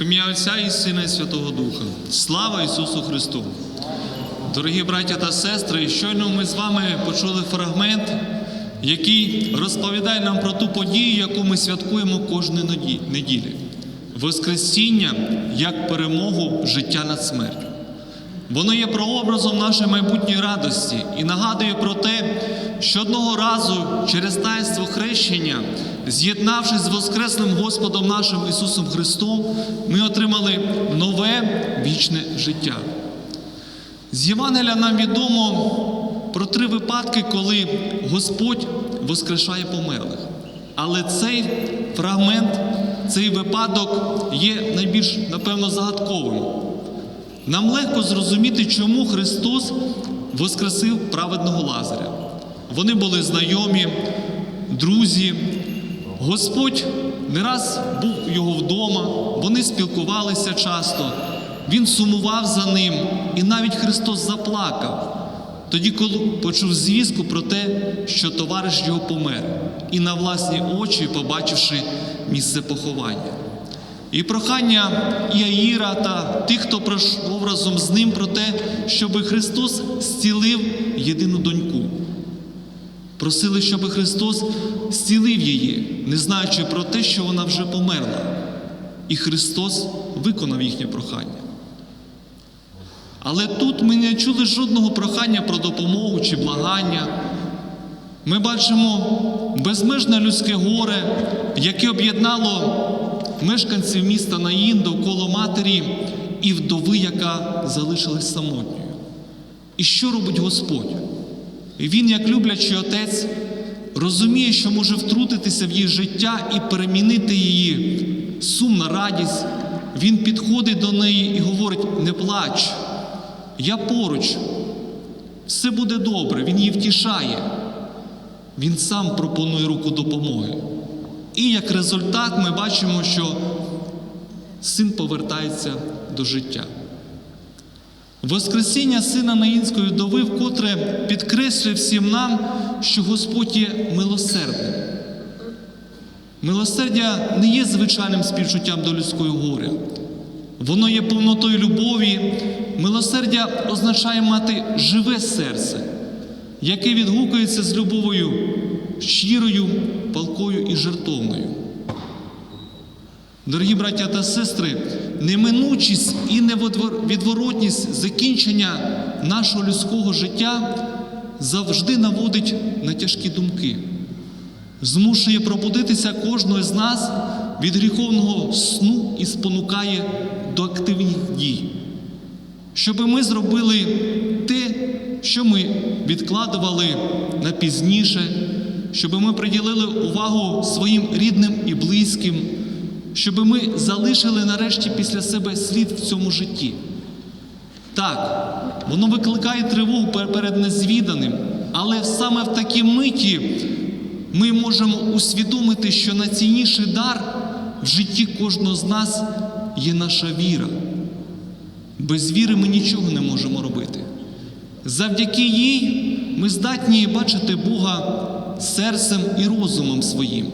В ім'я Отця і Сина і Святого Духа. Слава Ісусу Христу! Дорогі браття та сестри, щойно ми з вами почули фрагмент, який розповідає нам про ту подію, яку ми святкуємо кожної неділі. Воскресіння як перемогу життя над смертю. Воно є прообразом нашої майбутньої радості і нагадує про те, що одного разу через таїнство хрещення, з'єднавшись з Воскресним Господом нашим Ісусом Христом, ми отримали нове вічне життя. З Євангелія нам відомо про три випадки, коли Господь воскрешає померлих. Але цей фрагмент, цей випадок є найбільш, напевно, загадковим. Нам легко зрозуміти, чому Христос воскресив праведного Лазаря. Вони були знайомі, друзі. Господь не раз був його вдома, вони спілкувалися часто. Він сумував за ним, і навіть Христос заплакав. Тоді, коли почув звістку про те, що товариш його помер, і на власні очі побачивши місце поховання. І прохання Іаїра та тих, хто пройшов разом з ним про те, щоб Христос зцілив єдину доньку. Просили, щоб Христос зцілив її, не знаючи про те, що вона вже померла. І Христос виконав їхнє прохання. Але тут ми не чули жодного прохання про допомогу чи благання. Ми бачимо безмежне людське горе, яке об'єднало мешканців міста Наїн довкола матері і вдови, яка залишилась самотньою. І що робить Господь? Він, як люблячий отець, розуміє, що може втрутитися в її життя і перемінити її сум на радість. Він підходить до неї і говорить: не плач, я поруч, все буде добре, він її втішає. Він сам пропонує руку допомоги. І як результат ми бачимо, що син повертається до життя. Воскресіння сина Наїнської вдови вкотре підкреслює всім нам, що Господь є милосердним. Милосердя не є звичайним співчуттям до людської горя. Воно є повнотою любові. Милосердя означає мати живе серце, яке відгукується з любовою щирою, палкою і жертовною. Дорогі браття та сестри, неминучість і невідворотність закінчення нашого людського життя завжди наводить на тяжкі думки, змушує пробудитися кожного з нас від гріховного сну і спонукає до активних дій, щоб ми зробили те, що ми відкладували на пізніше, щоб ми приділили увагу своїм рідним і близьким, щоб ми залишили нарешті після себе слід в цьому житті. Так, воно викликає тривогу перед незвіданим, але саме в такій миті ми можемо усвідомити, що найцінніший дар в житті кожного з нас є наша віра. Без віри ми нічого не можемо робити. Завдяки їй ми здатні бачити Бога серцем і розумом своїм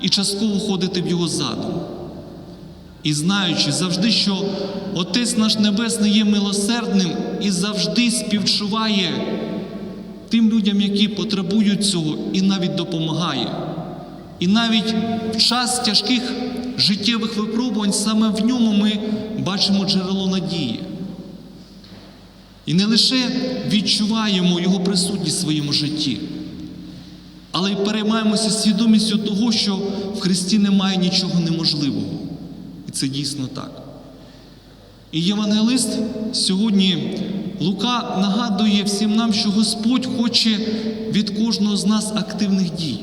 і частково ходити в Його задум. І знаючи завжди, що Отець наш Небесний є милосердним і завжди співчуває тим людям, які потребують цього, і навіть допомагає. І навіть в час тяжких життєвих випробувань саме в ньому ми бачимо джерело надії. І не лише відчуваємо Його присутність в своєму житті, але й переймаємося свідомістю того, що в Христі немає нічого неможливого. І це дійсно так. І Євангелист сьогодні Лука нагадує всім нам, що Господь хоче від кожного з нас активних дій,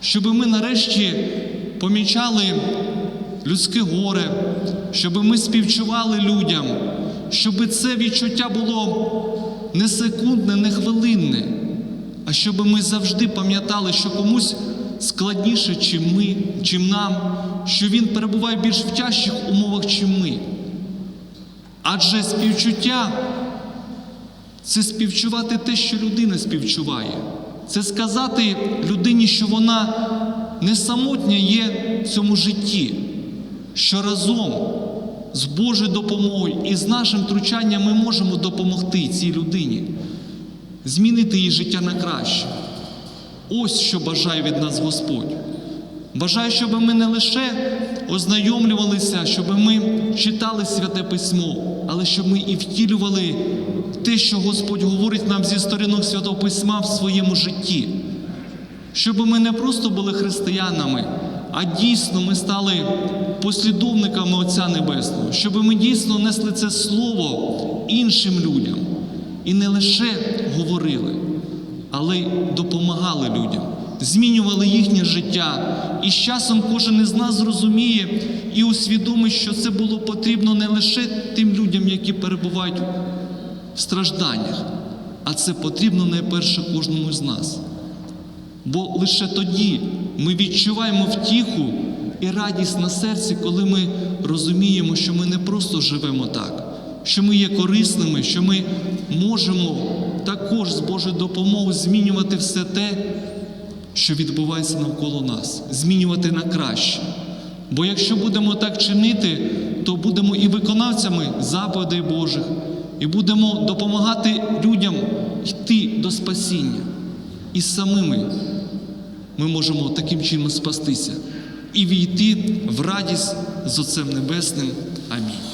щоб ми нарешті помічали людське горе, щоб ми співчували людям, щоб це відчуття було не секундне, не хвилинне, а щоб ми завжди пам'ятали, що комусь складніше, чим ми, чим нам, що він перебуває більш в тяжчих умовах, чим ми. Адже співчуття це співчувати те, що людина співчуває. Це сказати людині, що вона не самотня є в цьому житті, що разом з Божою допомогою і з нашим втручанням ми можемо допомогти цій людині, змінити її життя на краще. Ось що бажає від нас Господь. Бажаю, щоб ми не лише ознайомлювалися, щоб ми читали святе письмо, але щоб ми і втілювали те, що Господь говорить нам зі сторінок Святого Письма в своєму житті. Щоб ми не просто були християнами, а дійсно ми стали послідовниками Отця Небесного, щоб ми дійсно несли це слово іншим людям і не лише говорили, але й допомагали людям, змінювали їхнє життя. І з часом кожен із нас зрозуміє і усвідомить, що це було потрібно не лише тим людям, які перебувають в стражданнях, а це потрібно найперше кожному з нас. Бо лише тоді ми відчуваємо втіху і радість на серці, коли ми розуміємо, що ми не просто живемо так, що ми є корисними, що ми можемо також з Божою допомогою змінювати все те, що відбувається навколо нас, змінювати на краще. Бо якщо будемо так чинити, то будемо і виконавцями заповідей Божих, і будемо допомагати людям йти до спасіння. І самими ми можемо таким чином спастися і війти в радість з Отцем Небесним. Амінь.